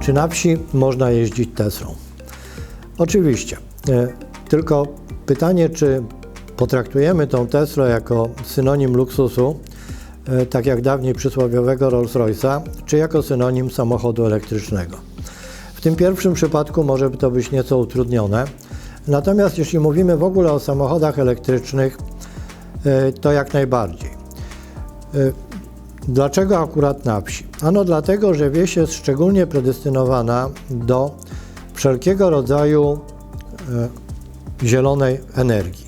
Czy na wsi można jeździć Teslą? Oczywiście. E, Tylko pytanie, czy potraktujemy tą Teslę jako synonim luksusu, e, tak jak dawniej przysłowiowego Rolls-Royce'a, czy jako synonim samochodu elektrycznego. W tym pierwszym przypadku może to być nieco utrudnione. Natomiast jeśli mówimy w ogóle o samochodach elektrycznych, e, to jak najbardziej. Dlaczego akurat na wsi? Ano dlatego, że wieś jest szczególnie predestynowana do wszelkiego rodzaju e, zielonej energii.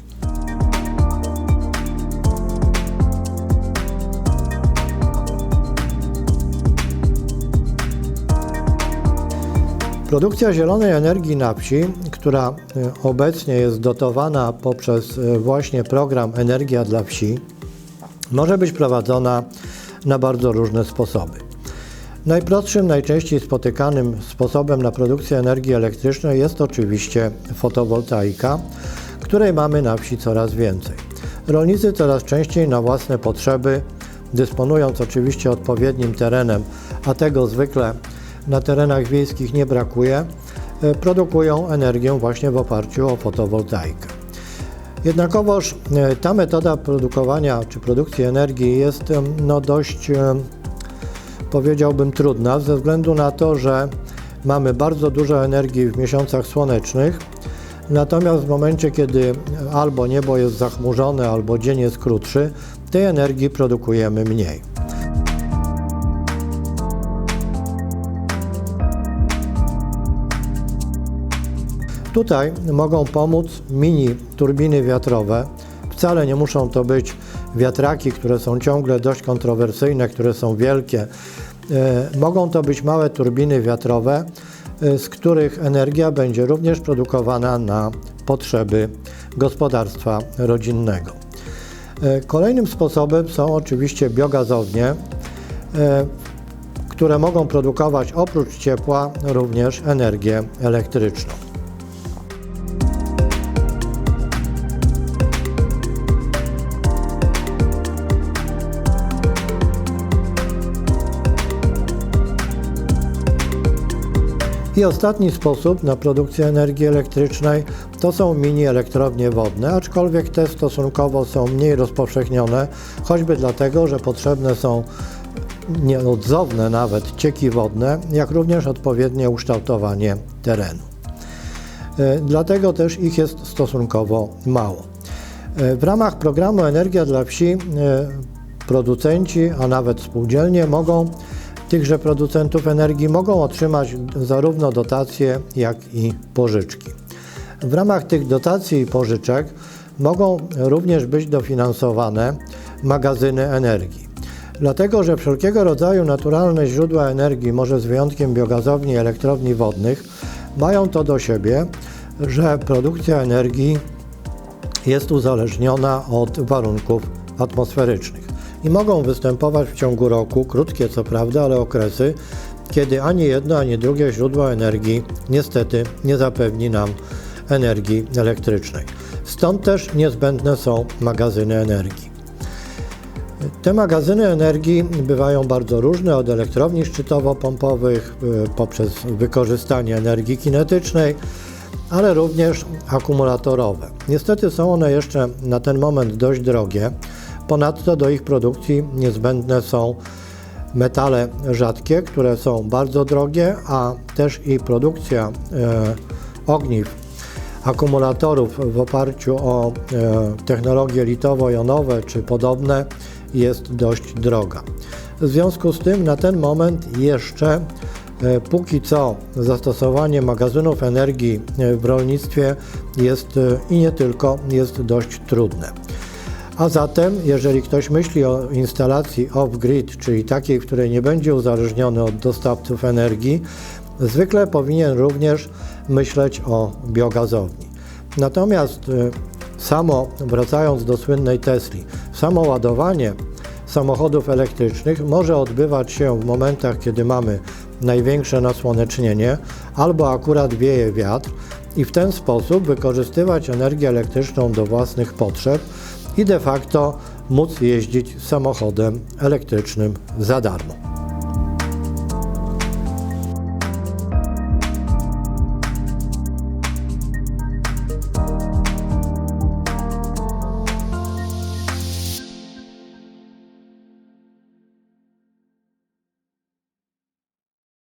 Produkcja zielonej energii na wsi, która e, obecnie jest dotowana poprzez e, właśnie program Energia dla Wsi, może być prowadzona na bardzo różne sposoby. Najprostszym, najczęściej spotykanym sposobem na produkcję energii elektrycznej jest oczywiście fotowoltaika, której mamy na wsi coraz więcej. Rolnicy coraz częściej na własne potrzeby, dysponując oczywiście odpowiednim terenem, a tego zwykle na terenach wiejskich nie brakuje, e, produkują energię właśnie w oparciu o fotowoltaikę. Jednakowoż e, ta metoda produkowania czy produkcji energii jest no, dość, powiedziałbym, trudna ze względu na to, że mamy bardzo dużo energii w miesiącach słonecznych, natomiast w momencie, kiedy albo niebo jest zachmurzone, albo dzień jest krótszy, tej energii produkujemy mniej. Tutaj mogą pomóc mini turbiny wiatrowe. Wcale nie muszą to być wiatraki, które są ciągle dość kontrowersyjne, które są wielkie. E, Mogą to być małe turbiny wiatrowe, e, z których energia będzie również produkowana na potrzeby gospodarstwa rodzinnego. E, Kolejnym sposobem są oczywiście biogazownie, które mogą produkować oprócz ciepła również energię elektryczną. I ostatni sposób na produkcję energii elektrycznej to są mini elektrownie wodne, aczkolwiek te stosunkowo są mniej rozpowszechnione, choćby dlatego, że potrzebne są nieodzowne nawet cieki wodne, jak również odpowiednie ukształtowanie terenu. E, Dlatego też ich jest stosunkowo mało. E, W ramach programu Energia dla Wsi e, producenci, a nawet spółdzielnie mogą tychże producentów energii mogą otrzymać zarówno dotacje, jak i pożyczki. W ramach tych dotacji i pożyczek mogą również być dofinansowane magazyny energii. Dlatego, że wszelkiego rodzaju naturalne źródła energii, może z wyjątkiem biogazowni i elektrowni wodnych, mają to do siebie, że produkcja energii jest uzależniona od warunków atmosferycznych i mogą występować w ciągu roku, krótkie co prawda, ale okresy, kiedy ani jedno, ani drugie źródło energii niestety nie zapewni nam energii elektrycznej. Stąd też niezbędne są magazyny energii. Te magazyny energii bywają bardzo różne, od elektrowni szczytowo-pompowych y, poprzez wykorzystanie energii kinetycznej, ale również akumulatorowe. Niestety są one jeszcze na ten moment dość drogie. Ponadto do ich produkcji niezbędne są metale rzadkie, które są bardzo drogie, a też i produkcja e, ogniw, akumulatorów w oparciu o e, technologie litowo-jonowe czy podobne jest dość droga. W związku z tym na ten moment jeszcze e, póki co zastosowanie magazynów energii e, w rolnictwie jest e, i nie tylko jest dość trudne. A zatem, jeżeli ktoś myśli o instalacji off-grid, czyli takiej, w której nie będzie uzależniony od dostawców energii, zwykle powinien również myśleć o biogazowni. Natomiast y, samo, wracając do słynnej Tesli, samo ładowanie samochodów elektrycznych może odbywać się w momentach, kiedy mamy największe nasłonecznienie albo akurat wieje wiatr i w ten sposób wykorzystywać energię elektryczną do własnych potrzeb i de facto móc jeździć samochodem elektrycznym za darmo.